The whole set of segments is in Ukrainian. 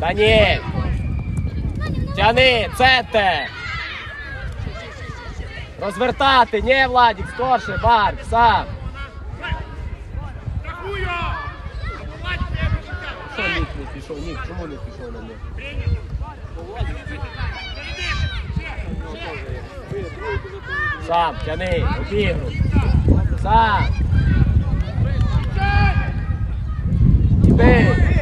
Даніель! Тяни, центр! Розвертати, ні, Владик, скорше, Марк, сам. Що Нік не пішов? Нік, чому не пішов на нього? Сам, тяни, обігруй. Сам. Іди.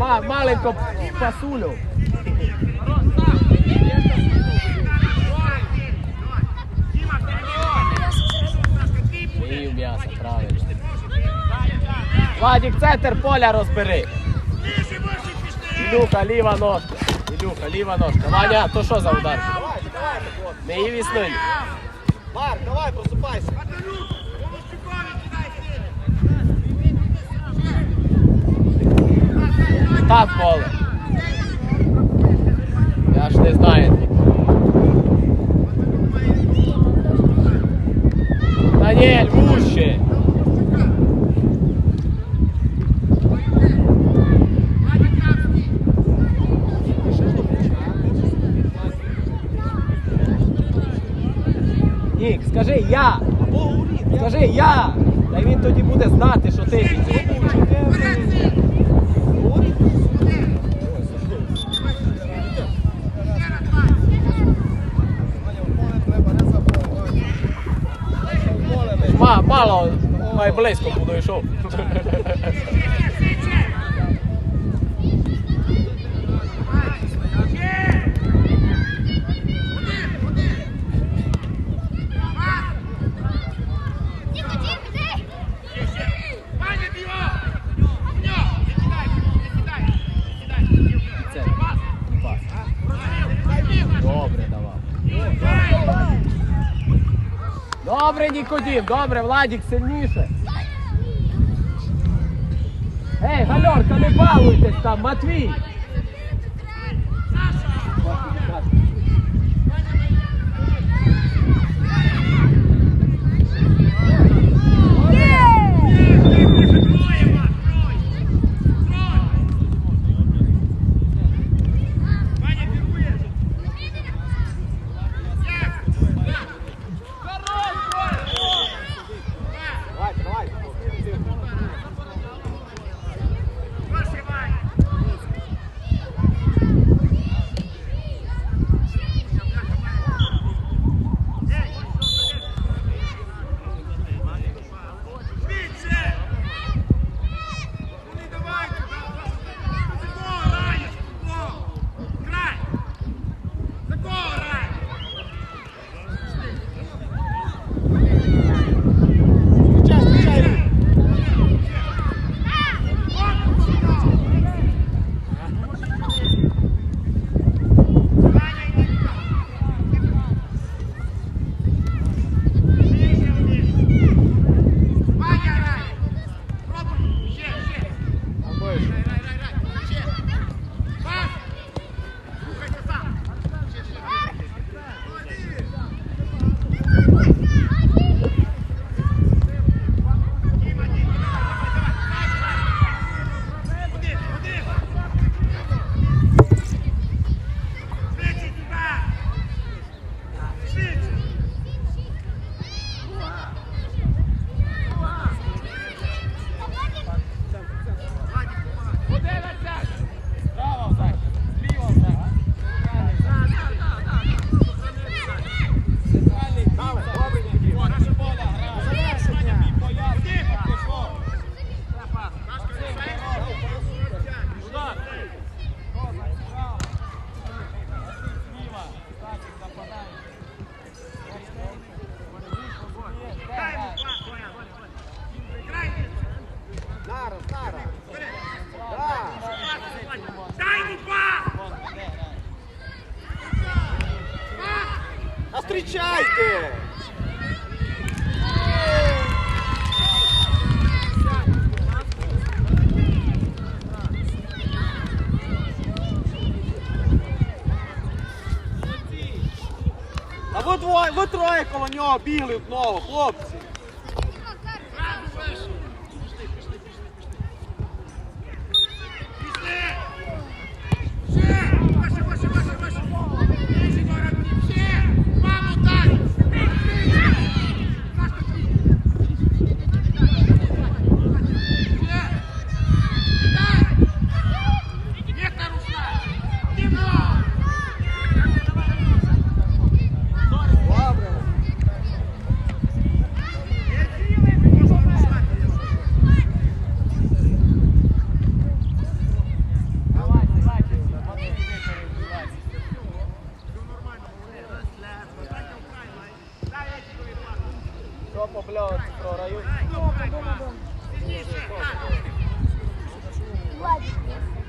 Пасулю. Не правильно. Владик, центр поля розбери. Ілюха, ліва ножка. Ілюха, ліва ножка. Ваня, то що за удар? Не їв існує. Марк, давай, просыпайся. Так, поле. Я ж не знаю. Даніель, вуще. Нік, скажи я. Скажи я. Та він тоді буде знати, що ти мало, май близько буду йшов. Це, пас. Добре давав. Добре, Нікодім, добре, Владік, сильніше. Ей, гальорка, не балуйтесь там, Матвій. Троє коло нього бігли знову, хлопці. Жопа, бля, про район. Ладно.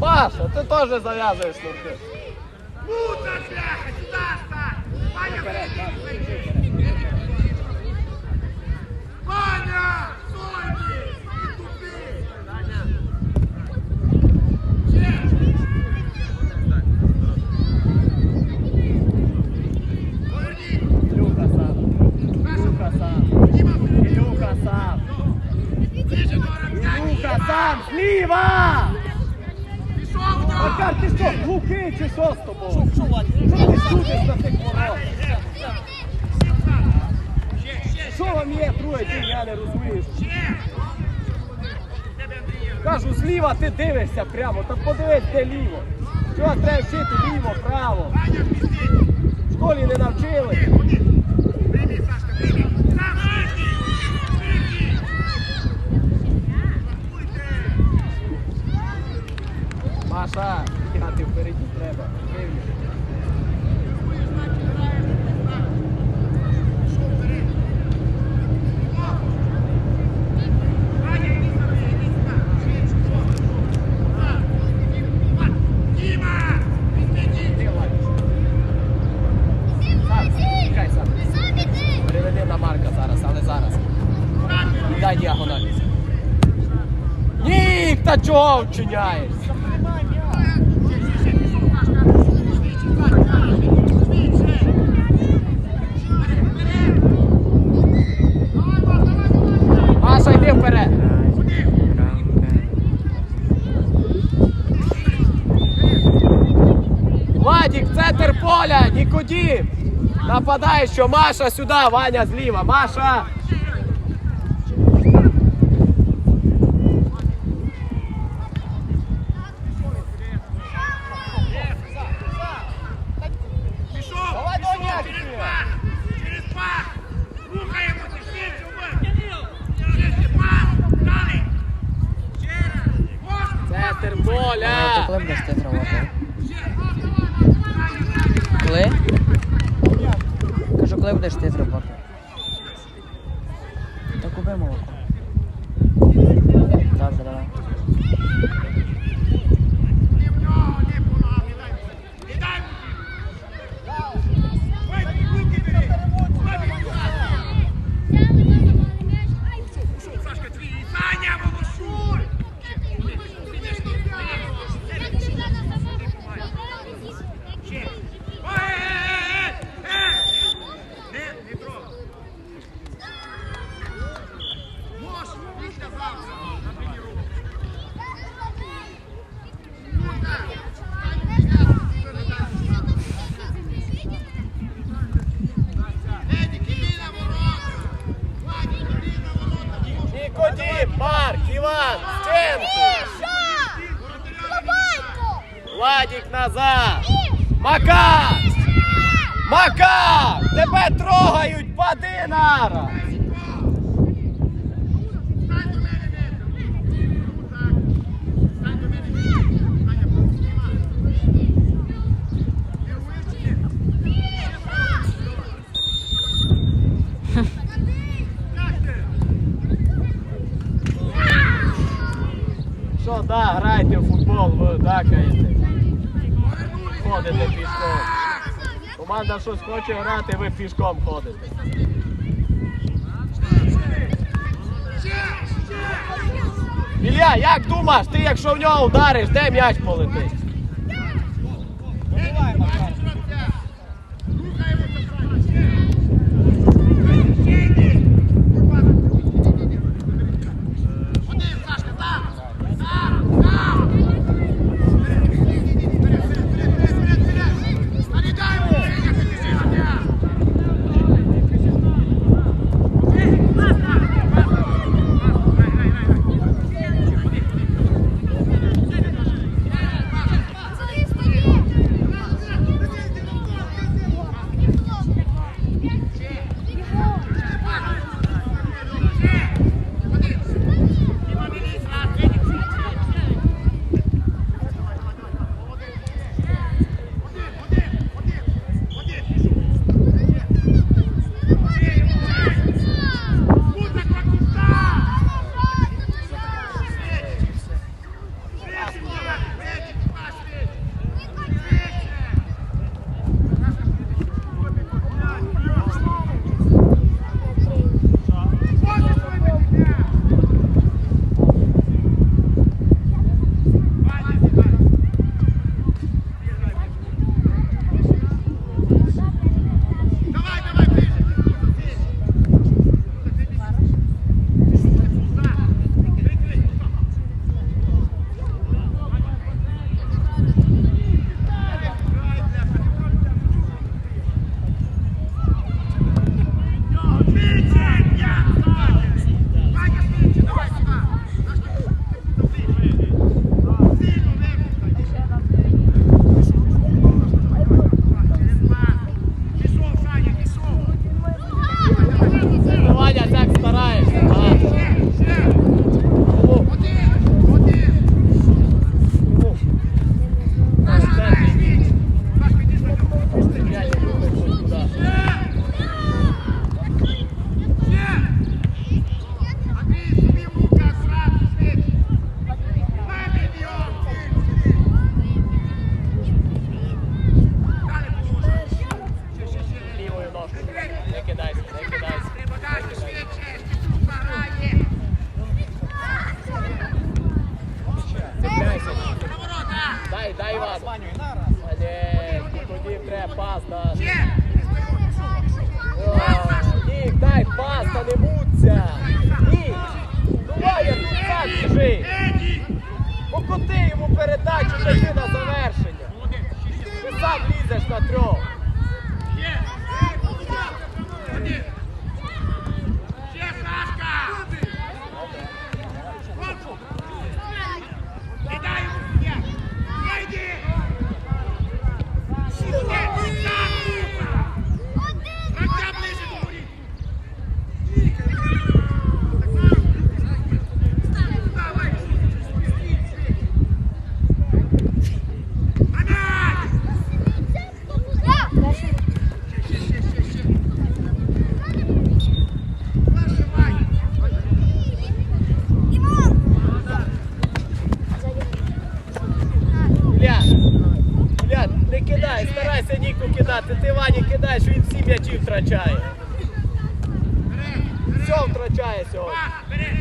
Маша, ти теж зав'язуєш шнурки. Куда, бляха, сюда стань! Ваня! Сам. Зліва! Макар, ти що, глухий чи що з тобою? Що, ти судиш на тих ворот? Що вам є друге день, я не розумію. Кажу, зліва ти дивишся прямо, та подивись, де ліво. Чого треба вчити ліво, право? В школі не навчили. Ходи! Прийми, Сашка, прийми! Сам швидкий! Швидкий! Пакуйте! Маша, бігати впереді треба. Дивлюсь. Пішов вперед! О! Ваня, іди сюди, іди сюди! Швидше, що? Так. Вань, Діма! Відведи! Ти, Владіс. Сам, чекай сам. Переведи на Марка зараз, але зараз. І дай діагональ. Нік, та чого вчиняєш? Владік, центр поля, Нікодім. Нападай, що Маша сюди, Ваня зліва. Маша. Пішов! Давай, Коли? Кажу, коли будеш ти роботи? Нікодім, Марк, Іван, в центр. Владік назад. Макар! Макар! Тебе трогають, пади нараз! Стань до мене, Нетро! Так. Стань до мене, Нетро! Саня, знімай! Не вивчи! Як ти? Що, да, грайте в футбол, ви дакаєте. Повернулися! Ходите пішком. Команда щось хоче грати, ви пішком ходите. Ілля, як думаєш, ти якщо в нього удариш, де м'яч полетить? на завершення. Ти сам лізеш на трьох. втрачає. Все втрачає сьогодні.